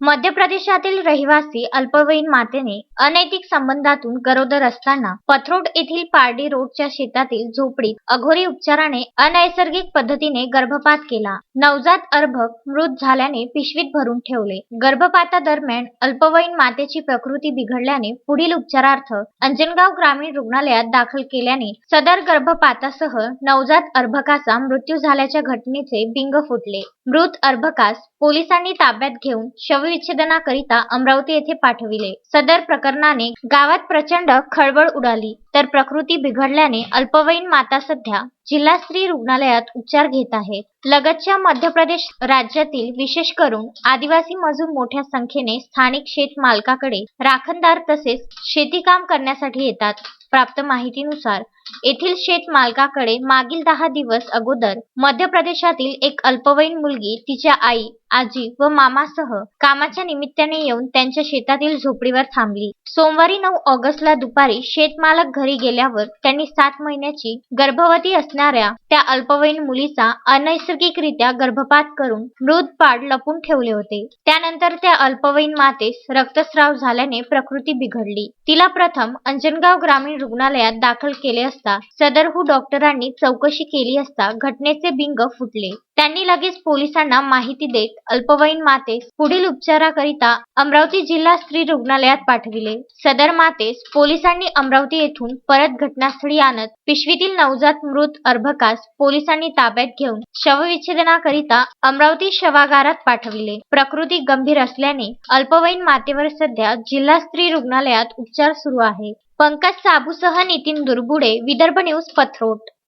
मध्य प्रदेशातील रहिवासी अल्पवयीन मातेने अनैतिक संबंधातून गरोदर असताना पथरोड येथील पारडी रोडच्या शेतातील झोपडीत अघोरी उपचाराने अनैसर्गिक पद्धतीने गर्भपात केला. नवजात अर्भक मृत झाल्याने पिशवीत भरून ठेवले. गर्भपातादरम्यान अल्पवयीन मातेची प्रकृती बिघडल्याने पुढील उपचारार्थ अंजनगाव ग्रामीण रुग्णालयात दाखल केल्याने सदर गर्भपातासह नवजात अर्भकाचा मृत्यू झाल्याच्या घटनेचे बिंग फुटले. मृत अर्भकास पोलिसांनी ताब्यात घेऊन शवविच्छेदनाकरिता अमरावती येथे पाठविले. सदर प्रकरणाने गावात प्रचंड खळबळ उडाली. तर प्रकृती बिघडल्याने अल्पवयीन माता सध्या जिल्हा स्त्री रुग्णालयात उपचार घेत आहे. लगतच्या मध्य प्रदेश राज्यातील विशेष करून आदिवासी मजूर मोठ्या संख्येने स्थानिक शेत मालकाकडे राखणदार तसेच शेतीकाम करण्यासाठी येतात. प्राप्त माहितीनुसार येथील शेत मालकाकडे मागील दहा दिवस अगोदर मध्य प्रदेशातील एक अल्पवयीन मुलगी तिच्या आई आजी व मामासह कामाच्या निमित्ताने येऊन त्यांच्या शेतातील झोपडीवर थांबली. सोमवारी नऊ ऑगस्टला दुपारी शेतमालक घरी गेल्यावर त्यांनी सात महिन्याची गर्भवती असणाऱ्या त्या अल्पवयीन मुलीचा अनैसर्गिकरित्या गर्भपात करून मृत पाड लपून ठेवले होते. त्यानंतर त्या अल्पवयीन मातेस रक्तस्राव झाल्याने प्रकृती बिघडली. तिला प्रथम अंजनगाव ग्रामीण रुग्णालयात दाखल केले असता सदरहू डॉक्टरांनी चौकशी केली असता घटनेचे बिंग फुटले. त्यांनी लगेच पोलिसांना माहिती देत अल्पवयीन मातेस पुढील उपचाराकरिता अमरावती जिल्हा स्त्री रुग्णालयात पाठविले. सदर मातेस पोलिसांनी अमरावती येथून परत घटनास्थळी आणत पिशवीतील नवजात मृत अर्भकास पोलिसांनी ताब्यात घेऊन शवविच्छेदनाकरिता अमरावती शवागारात पाठविले. प्रकृती गंभीर असल्याने अल्पवयीन मातेवर सध्या जिल्हा स्त्री रुग्णालयात उपचार सुरू आहे. पंकज साबूसह नितीन दुर्बुडे विदर्भ न्यूज पथरोट.